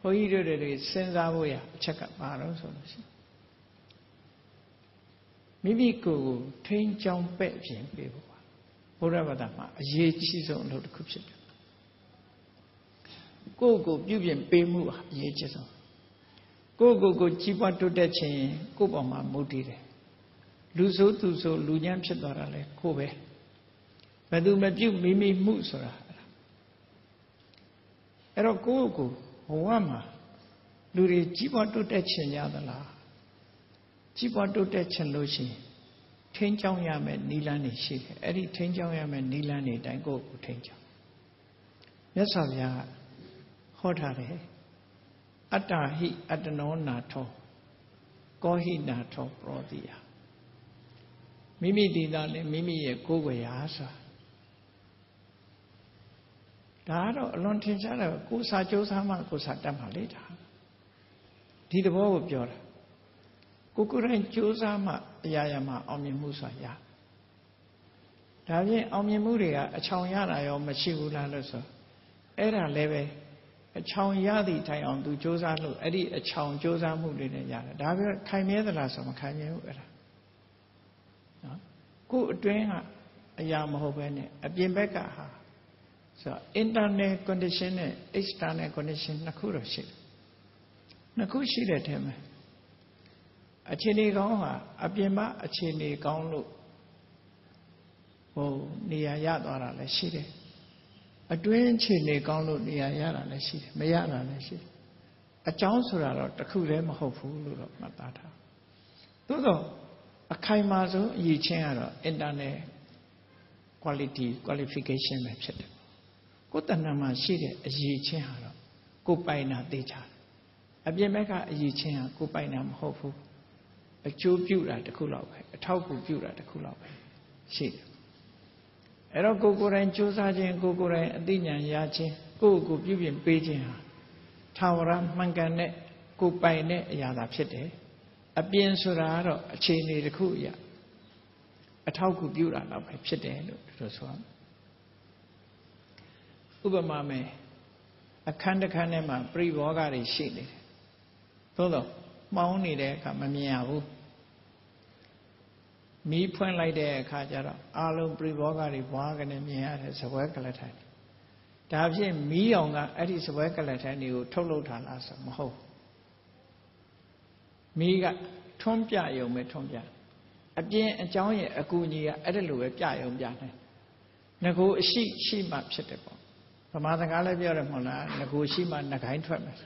ဘုန်းကြီးတို့တွေစဉ်းစားဖို့ရအချက်ကပါတော့ဆိုလို့ရှိရင်မိမိကိုယ်ကိုထိန်းချောင်းပဲ့ခြင်းပေးဖို့ပါဘုရားဘာသာမှာအရေးကြီးဆုံးအလုပ်တစ်ခုဖြစ်တယ်ကိုယ့်ကိုပြုပြင်ပေးမှုဟာအရေးကြီးဆုံးကိုယ့်ကိုယ်ကိုကြီးပွားတိုးတက်ခြင်းကိုယ့်ပေါ်မှာမူတည်တယ်လူဆိုးသူဆိုလူညံ့ဖြစ်သွားတာလေကိုယ်ပဲဘယ်သူမပြုမိမိမှုဆိုတာအဲ့တော့ကိုယ့်ကို ဘဝမှာလူတွေကြီးပွားတိုးတက်ခြင်းရသလားကြီးပွားတိုးတက်ခြင်းလို့ရှိရင်ထိန်းချောင်းရမယ်နီလန်းနေရှိတယ်အဲ့ဒီထိန်းချောင်းရမယ်နီလန်းနေတိုင်းကိုယ့်ကိုထိန်းချောင်းမြတ်စွာဘုရားဟောထားတယ်အတ္တဟိအတ္တနောနာထောကောဟိနာထောပရောတိယမိမိဒီသားလည်းမိမိရဲ့ကိုယ်ွယ်ရာဆိုတာ ဒါကတော့အလွန်ထင်ရှားတယ်ကိုယ်စာကြိုးစားမှကိုယ်စာတတ်မှလေဒါဒီသဘောကိုပြောတာကိုကိုယ်တိုင်ကြိုးစားမှအရာရာမှာအောင်မြင်မှုဆိုတာရဒါဖြင့်အောင်မြင်မှုတွေကအချောင်ရတာရောမရှိဘူးလားလို့ဆိုအဲ့ဒါလည်းပဲအချောင်ရသည့်တိုင်အောင်သူစ조사လို့အဲ့ဒီအချောင်စ조사မှုတွေနဲ့ရတယ်ဒါပြောခိုင်မြဲသလားဆိုမခိုင်မြဲဘူးအဲ့ဒါနော်ကိုယ်အတွင်းကအရာမဟုတ်ပဲနဲ့အပြင်ဘက်ကဟာ ဆိုတော့ internal condition နဲ့ external condition နှစ်ခုတော့ရှိတယ်နှစ်ခုရှိတဲ့ထဲမှာအခြေအနေကောင်းဟာအပြင်မှာအခြေအနေကောင်းလို့ဟိုနေရာရသွားတာလည်းရှိတယ်အတွင်းခြေနေကောင်းလို့နေရာရတာလည်းရှိတယ်မရတာလည်းရှိတယ်အကြောင်းဆိုတာတော့တခုတည်းမဟုတ်ဘူးလို့တော့မှတ်သားထားသို့တော့အခိုင်အမာဆုံးအရေးချင်းကတော့ internal quality qualification ပဲဖြစ်တယ် ကိုယ်တဏ္ဍာမှာရှိတဲ့အရေးချင်းဟာတော့ကိုယ်ပိုင်တာသိချတယ်အပြင်ဘက်ကအရေးချင်းဟာကိုယ်ပိုင်တာမဟုတ်ဘူးအကျိုးပြုတာတခုလောက်ပဲအထောက်အကူပြုတာတခုလောက်ပဲရှိတယ်အဲ့တော့ကိုကိုယ်တိုင်ကြိုးစားခြင်းကိုကိုယ်တိုင်အသိဉာဏ်ရခြင်းကိုယ့်ကိုပြုပြင်ပေးခြင်းဟာထာဝရမှန်ကန်တဲ့ကိုပိုင်တဲ့အရာသာဖြစ်တယ်အပြင်ဆိုတာကတော့အခြေအနေတစ်ခုအရာအထောက်အကူပြုတာတော့ပဲဖြစ်တယ်လို့တို့ဆိုရမယ် ဥပမာမယ်အခန်းတစ်ခန်းထဲမှာပြိဘောဂတွေရှိနေတယ်သို့တော့မှောင်းနေတဲ့အခါမမြင်ရဘူးမီးဖွင့်လိုက်တဲ့အခါကျတော့အာလုံးပြိဘောဂတွေဘွားကနေမြင်ရတဲ့ဇပွဲကလထိုင်ဒါဖြင့်မီးအောင်ကအဲ့ဒီဇပွဲကလထိုင်တွေကိုထုတ်လုပ်ထားလားဆိုမဟုတ်မီးကထွန်းပြယုံပဲထွန်းပြအပြင်အကြောင်းရဲ့အကူအညီကအဲ့ဒါလိုပဲပြယုံပြနိုင်ငကိုအရှိရှိမှဖြစ်တယ်ပေါ့ ဗမာစကားလည်းပြောတယ်မဟုတ်လားငကိုရှိမှနှခိုင်းထွက်မယ်